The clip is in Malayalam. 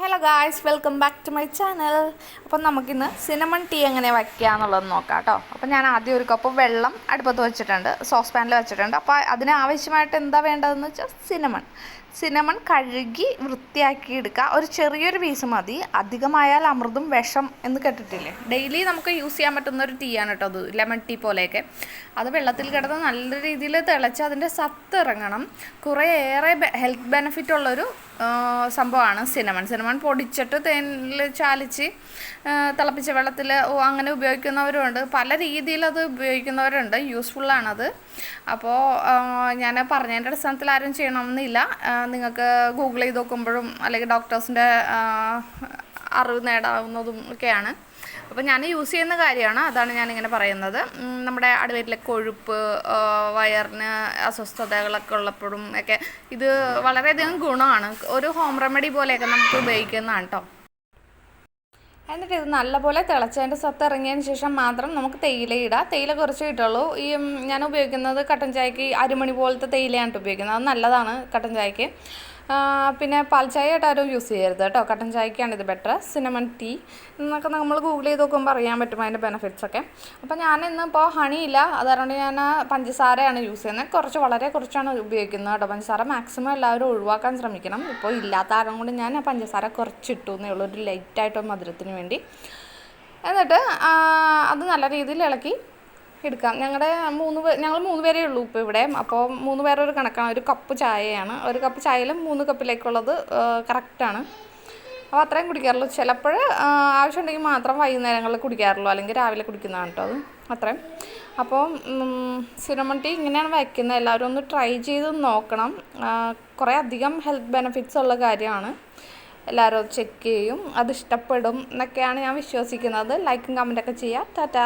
Hello guys welcome back to my channel അപ്പം നമുക്കിന്ന് സിനമൺ ടീ എങ്ങനെ വയ്ക്കുക എന്നുള്ളത് നോക്കാം കേട്ടോ അപ്പം ഞാൻ ആദ്യം ഒരു കപ്പ് വെള്ളം അടുപ്പത്ത് വെച്ചിട്ടുണ്ട്. സോസ് പാനിൽ വെച്ചിട്ടുണ്ട്. അപ്പോൾ അതിന് ആവശ്യമായിട്ട് എന്താ വേണ്ടതെന്ന് വെച്ചാൽ സിനമൺ സിനമൺ കഴുകി വൃത്തിയാക്കി എടുക്കുക. ഒരു ചെറിയൊരു പീസ് മതി. അധികമായാൽ അമൃതും വിഷം എന്ന് കേട്ടിട്ടില്ലേ? ഡെയിലി നമുക്ക് യൂസ് ചെയ്യാൻ പറ്റുന്ന ഒരു ടീ ആണ് കേട്ടോ അത്. ലെമൺ ടീ പോലെയൊക്കെ. അത് വെള്ളത്തിൽ കിടന്ന് നല്ല രീതിയിൽ തിളച്ച് അതിന്റെ സത്ത് ഇറങ്ങണം. കുറേ ഏറെ ഹെൽത്ത് ബെനിഫിറ്റ് ഉള്ളൊരു സംഭവമാണ് സിനമൺ. സിനമൺ പൊടിച്ചിട്ട് തേനിൽ ചാലിച്ച് തിളപ്പിച്ച വെള്ളത്തിൽ അങ്ങനെ ഉപയോഗിക്കുന്നവരുണ്ട്. പല രീതിയിൽ അത് ഉപയോഗിക്കുന്നവരുണ്ട്. യൂസ്ഫുള്ളാണത് അപ്പോൾ ഞാൻ പറഞ്ഞതിന്റെ അടിസ്ഥാനത്തിൽ ആരും ചെയ്യണമെന്നില്ല. നിങ്ങൾക്ക് ഗൂഗിൾ ചെയ്ത് നോക്കുമ്പോഴും അല്ലെങ്കിൽ ഡോക്ടേഴ്സിന്റെ അറിവ് നേടാവുന്നതും ഒക്കെയാണ്. അപ്പോൾ ഞാൻ യൂസ് ചെയ്യുന്ന കാര്യമാണ് അതാണ് ഞാനിങ്ങനെ പറയുന്നത്. നമ്മുടെ അടിവയറ്റിലെ കൊഴുപ്പ് വയറിന് അസ്വസ്ഥതകളൊക്കെ ഉള്ളപ്പോഴും ഒക്കെ ഇത് വളരെയധികം ഗുണമാണ്. ഒരു ഹോം റെമഡി പോലെയൊക്കെ നമുക്ക് ഉപയോഗിക്കുന്നതാണ് കേട്ടോ എന്നിട്ട് ഇത് നല്ലപോലെ തിളച്ചതിന്റെ സത്ത് ഇറങ്ങിയതിന് ശേഷം മാത്രം നമുക്ക് തേയില ഇടാം. തേയില കുറച്ച് കിട്ടുള്ളൂ ഈ ഞാൻ ഉപയോഗിക്കുന്നത് കട്ടൻ ചായക്ക് അരിമണി പോലത്തെ തേയിലയാണ് ഉപയോഗിക്കുന്നത്. അത് നല്ലതാണ് കട്ടൻ ചായക്ക്. പിന്നെ പാൽ ചായ ആയിട്ട് ആരും യൂസ് ചെയ്യരുത് കേട്ടോ. കട്ടൻ ചായക്കാണ് ഇത് ബെറ്റർ സിനമൺ ടീ എന്നൊക്കെ നമ്മൾ ഗൂഗിൾ ചെയ്ത് നോക്കുമ്പോൾ അറിയാൻ പറ്റും അതിന്റെ ബെനിഫിറ്റ്സ് ഒക്കെ. അപ്പോൾ ഞാൻ ഇന്നിപ്പോൾ ഹണിയില്ല അതുകൊണ്ട് ഞാൻ പഞ്ചസാരയാണ് യൂസ് ചെയ്യുന്നത് കുറച്ച് വളരെ കുറച്ചാണ് ഉപയോഗിക്കുന്നത് കേട്ടോ. പഞ്ചസാര മാക്സിമം എല്ലാവരും ഒഴിവാക്കാൻ ശ്രമിക്കണം. ഇപ്പോൾ ഇല്ലാത്ത ആരും കൊണ്ട് ഞാൻ പഞ്ചസാര കുറച്ചിട്ടു എന്നേ ഉള്ളൂ. ഒരു ലൈറ്റായിട്ട് മധുരത്തിന് വേണ്ടി. എന്നിട്ട് അത് നല്ല രീതിയിൽ ഇളക്കി എടുക്കാം. ഞങ്ങളുടെ മൂന്ന് ഞങ്ങൾ മൂന്ന് പേരേ ഉള്ളൂ ഇപ്പോൾ ഇവിടെ. അപ്പോൾ മൂന്ന് പേരെ ഒരു കണക്കാണ്. ഒരു കപ്പ് ചായയാണ്. ഒരു കപ്പ് ചായയിൽ മൂന്ന് കപ്പിലേക്കുള്ളത് കറക്റ്റാണ്. അപ്പോൾ അത്രയും കുടിക്കാറുള്ളൂ. ചിലപ്പോൾ ആവശ്യമുണ്ടെങ്കിൽ മാത്രം വൈകുന്നേരങ്ങളിൽ കുടിക്കാറുള്ളൂ. അല്ലെങ്കിൽ രാവിലെ കുടിക്കുന്നതാണ് കേട്ടോ അത്. അത്രയും. അപ്പോൾ സിനമൺ ടീ ഇങ്ങനെയാണ് വയ്ക്കുന്നത് എല്ലാവരും ഒന്ന് ട്രൈ ചെയ്ത് നോക്കണം. കുറേ അധികം ഹെൽത്ത് ബെനഫിറ്റ്സ് ഉള്ള കാര്യമാണ്. എല്ലാവരും ചെക്ക് ചെയ്യും. അത് ഇഷ്ടപ്പെടും എന്നൊക്കെയാണ് ഞാൻ വിശ്വസിക്കുന്നത്. ലൈക്കും കമന്റൊക്കെ ചെയ്യുക ടാറ്റ.